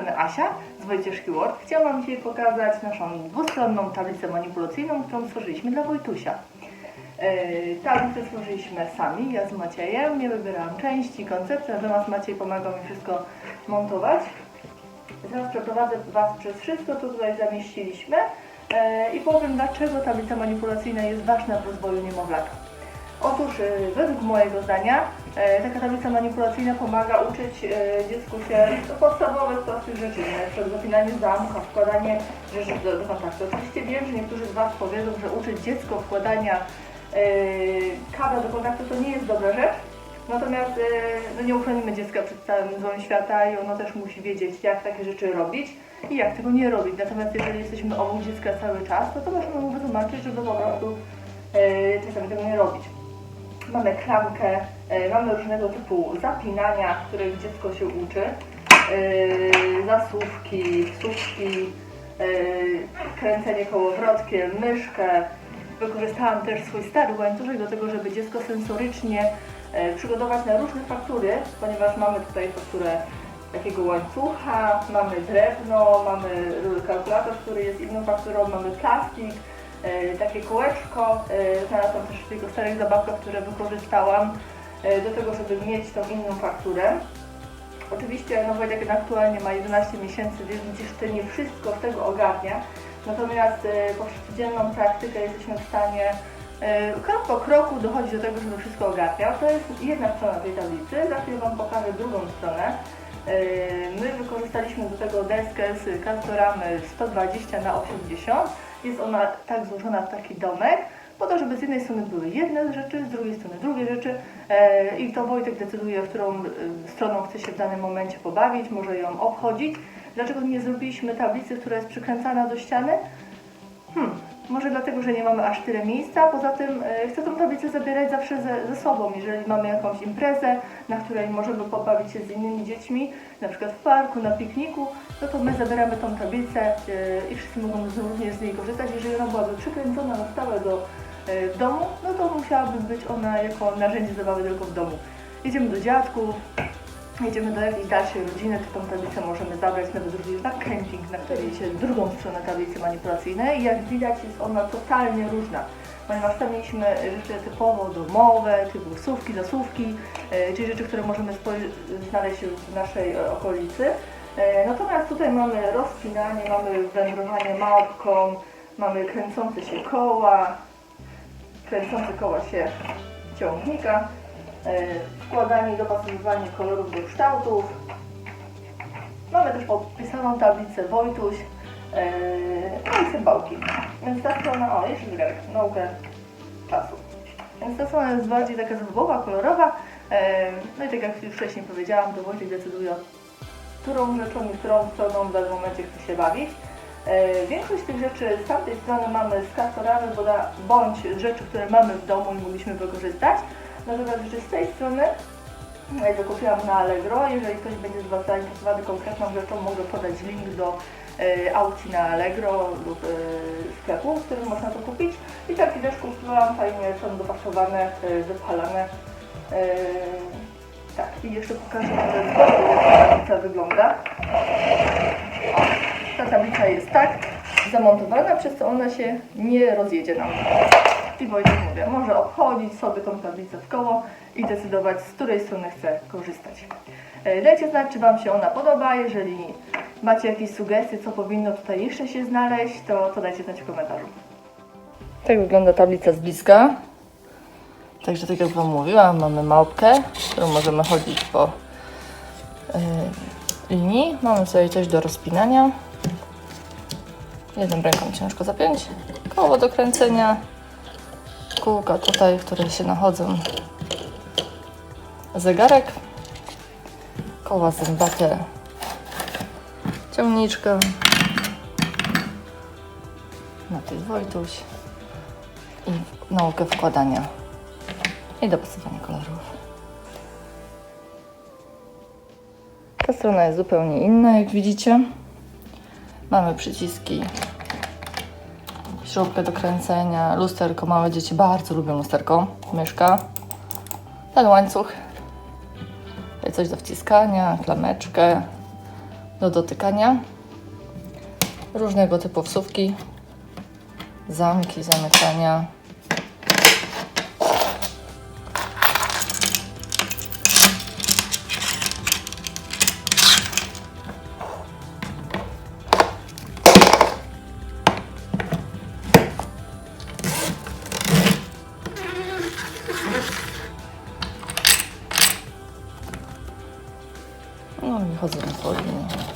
strony Asia z Wojcieszki Word. Chciałam dzisiaj pokazać naszą dwustronną tablicę manipulacyjną, którą stworzyliśmy dla Wojtusia. Yy, Tablicę stworzyliśmy sami, ja z Maciejem, ja wybierałam części, koncepcje, natomiast Maciej pomagał mi wszystko montować. Teraz przeprowadzę Was przez wszystko, co tutaj zamieściliśmy yy, i powiem, dlaczego tablica manipulacyjna jest ważna w rozwoju niemowlaka. Otóż yy, według mojego zdania taka tablica manipulacyjna pomaga uczyć yy, dziecku się podstawowych, prostych rzeczy, przykład zapinanie zamka, wkładanie rzeczy do, do kontaktu. Oczywiście wiem, że niektórzy z Was powiedzą, że uczyć dziecko wkładania yy, kabla do kontaktu to nie jest dobra rzecz, Natomiast e, no nie uchronimy dziecka przed całym złem świata i ono też musi wiedzieć, jak takie rzeczy robić i jak tego nie robić. Natomiast jeżeli jesteśmy obok dziecka cały czas, no to możemy mu wytłumaczyć, żeby po prostu e, czasami tego nie robić. Mamy klamkę, e, mamy różnego typu zapinania, których dziecko się uczy, e, zasłówki, wsówki, e, kręcenie kołowrotkiem, myszkę. Wykorzystałam też swój stary łańcuszek do tego, żeby dziecko sensorycznie e, przygotować na różne faktury, ponieważ mamy tutaj fakturę takiego łańcucha, mamy drewno, mamy kalkulator, który jest inną fakturą, mamy plastik, e, takie kółeczko, e, znalazłam też w tych starych zabawkach, które wykorzystałam e, do tego, żeby mieć tą inną fakturę. Oczywiście no Wojtek aktualnie ma 11 miesięcy, więc jeszcze nie wszystko tego ogarnia. Natomiast e, poprzez codzienną praktykę jesteśmy w stanie e, krok po kroku dochodzić do tego, żeby wszystko ogarniał. To jest jedna strona tej tablicy, za chwilę Wam pokażę drugą stronę. E, My wykorzystaliśmy do tego deskę z kartoramy 120 na 80 Jest ona tak złożona w taki domek, po to, żeby z jednej strony były jedne rzeczy, z drugiej strony drugie rzeczy e, i to Wojtek decyduje, w którą e, stroną chce się w danym momencie pobawić, może ją obchodzić. Dlaczego nie zrobiliśmy tablicy, która jest przykręcana do ściany? Hmm, może dlatego, że nie mamy aż tyle miejsca. Poza tym e, chcę tą tablicę zabierać zawsze ze, ze sobą. Jeżeli mamy jakąś imprezę, na której możemy pobawić się z innymi dziećmi, na przykład w parku, na pikniku, no to my zabieramy tą tablicę i wszyscy mogą również z niej korzystać. Jeżeli ona byłaby przykręcona na stałe do w domu, no to musiałaby być ona jako narzędzie zabawy tylko w domu. Jedziemy do dziadków, jedziemy do jakiejś dalszej rodziny, to tą tablicę możemy zabrać nawet również na kemping, na której się drugą stronę tablicy manipulacyjnej i jak widać jest ona totalnie różna. Ponieważ tam mieliśmy rzeczy typowo domowe, typu słówki, zasłówki, e, czyli rzeczy, które możemy znaleźć w naszej e, okolicy. E, Natomiast tutaj mamy rozpinanie, mamy wędrowanie małpką, mamy kręcące się koła, kręcące koła się ciągnika, e, wkładanie i dopasowywanie kolorów do kształtów. Mamy też podpisaną tablicę Wojtuś e, no i symbolki. Więc ta strona, o jeszcze zegarek, naukę czasu. Więc ta strona jest bardziej taka zabawowa, kolorowa. e, No i tak jak już wcześniej powiedziałam, to Wojtek decyduje, którą rzeczą i którą stroną w danym momencie chce się bawić. E, Większość tych rzeczy z tamtej strony mamy z boda- bądź rzeczy, które mamy w domu i mogliśmy wykorzystać. Natomiast rzeczy z tej strony ja to kupiłam na Allegro. Jeżeli ktoś będzie z Was zainteresowany konkretną rzeczą, mogę podać link do e, aukcji na Allegro lub e, sklepu, w którym można to kupić. I takie też kupiłam, fajnie są dopasowane, e, wypalane. E, tak, i jeszcze pokażę jak ta wygląda. Jest tak zamontowana, przez co ona się nie rozjedzie nam. I Wojtek mówię, może obchodzić sobie tą tablicę w koło i decydować, z której strony chce korzystać. E, Dajcie znać, czy Wam się ona podoba. Jeżeli macie jakieś sugestie, co powinno tutaj jeszcze się znaleźć, to, to dajcie znać w komentarzu. Tak wygląda tablica z bliska. Także tak jak Wam mówiłam, mamy małpkę, którą możemy chodzić po e, linii. Mamy sobie coś do rozpinania. Jedną ręką ciężko zapiąć. Koło do kręcenia. Kółka tutaj, które się nachodzą. Zegarek. Koła zębate. Ciągniczka. To jest Wojtuś. I naukę wkładania. I dopasowanie kolorów. Ta strona jest zupełnie inna, jak widzicie. Mamy przyciski, śrubkę do kręcenia, lusterko. Małe dzieci bardzo lubią lusterko. Myszka. Ten łańcuch. Coś do wciskania, klameczkę. do dotykania. Różnego typu wsówki, zamki, zamykania. No i chodzę po linii.